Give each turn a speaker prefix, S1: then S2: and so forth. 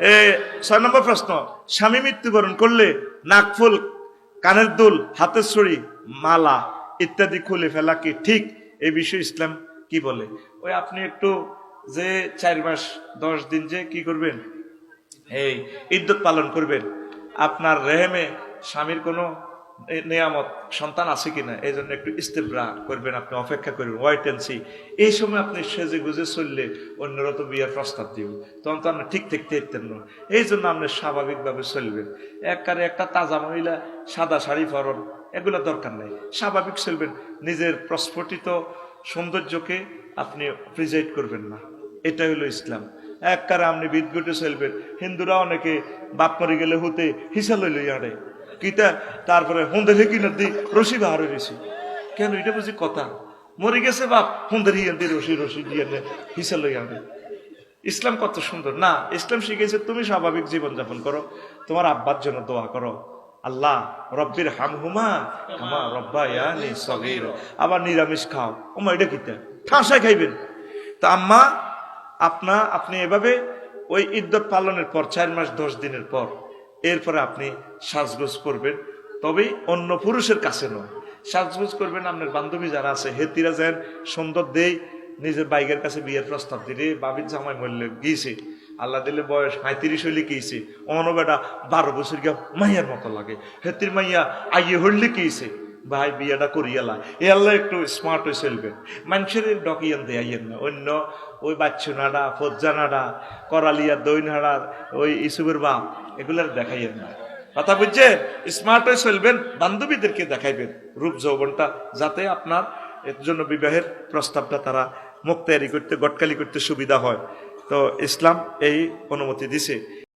S1: এ, ছয় নম্বর প্রশ্ন, স্বামী মৃত্যুবরণ করলে নাকফুল কানের দুল, হাতের ছড়ি মালা ইত্যাদি খুলে ফেলা কি ঠিক? এই বিষয়ে ইসলাম কি বলে? ওই আপনি একটু যে চার মাস, দশ দিন যে কি করবেন? এই ইদ্যুৎ পালন করবেন। আপনার রেহেমে স্বামীর কোনো নেয়ামত সন্তান আছে কিনা, এই জন্য একটু ইস্তেবরা করবেন, আপনি অপেক্ষা করবেন ওয়াইট সি এই সময় আপনি সেজে গুজে চললে অন্যরা তো বিয়ের প্রস্তাব দিব তখন তো আপনি ঠিক থাকতে পারতেন না। এই জন্য আপনি স্বাভাবিকভাবে চলবেন। একবারে একটা তাজা মহিলা, সাদা শাড়ি পরন, এগুলো দরকার নেই। স্বাভাবিক চলবেন। নিজের প্রস্ফুটিত সৌন্দর্যকে আপনি প্রিজাইড করবেন না। এটা হলো ইসলাম। একবারে আপনি বিদগুটে চলবেন। হিন্দুরা অনেকে বাপ মরে গেলে হতে হিসা লইল আড়ে। কিতা, তারপরে হুন্দের কিনা দি রশি বাহারে রয়েছি কেন? এটা বুঝি কথা। মরে গেছে বাপ হুন্দের হিয়ান রশি রশি দিয়ে হিসা আড়ে ইসলাম কত সুন্দর। না, ইসলাম শিখেছে, তুমি স্বাভাবিক জীবনযাপন করো, তোমার আব্বার জন্য দোয়া করো। আল্লাহ, রব্বির হামহুমা আমা রব্বা ইয়ানি সগীর। আবার নিরামিষ খাও। ওমা, এটা কিতা? ঠাসায় খাইবেন। তা আম্মা, আপনা, আপনি এভাবে ওই ইদ্যত পালনের পর, চার মাস, দশ দিনের পর এরপরে আপনি সাজগোজ করবেন। তবে অন্য পুরুষের কাছে নয়। সাজগোজ করবেন আপনার বান্ধবী যারা আছে, হেতিরা যেন সুন্দর দেই, নিজের বাইকের কাছে বিয়ের প্রস্তাব দিলে, বাবির জামাই মরলে গিয়েছে। আল্লাহ দিলে বয়স সাঁত্রিশ হইলে গিয়েছে। অনবেটা বারো বছর গিয়া মাইয়ার মতো লাগে। হেতির মাইয়া আইয়ে হইলে গিয়েছে। ভাই, বিয়েটা করিয়ালা এ আল্লাহ একটু স্মার্ট হয়ে চলবেন। মানুষের ডকিয়ান দেয়াইয়েন না। অন্য ওই বাচ্চু নাড়া, ফজ্জা নাড়া, করালিয়া, দই নাড়া, ওই ইসুবের বাপ, এগুলার দেখাইয়েন না। কথা বুঝছেন? স্মার্ট হয়ে চলবেন, বান্ধবীদেরকে দেখাইবেন রূপ যৌবনটা, যাতে আপনার এর জন্য বিবাহের প্রস্তাবটা তারা মুখ তৈরি করতে, গটকালি করতে সুবিধা হয়। তো ইসলাম এই অনুমতি দিছে।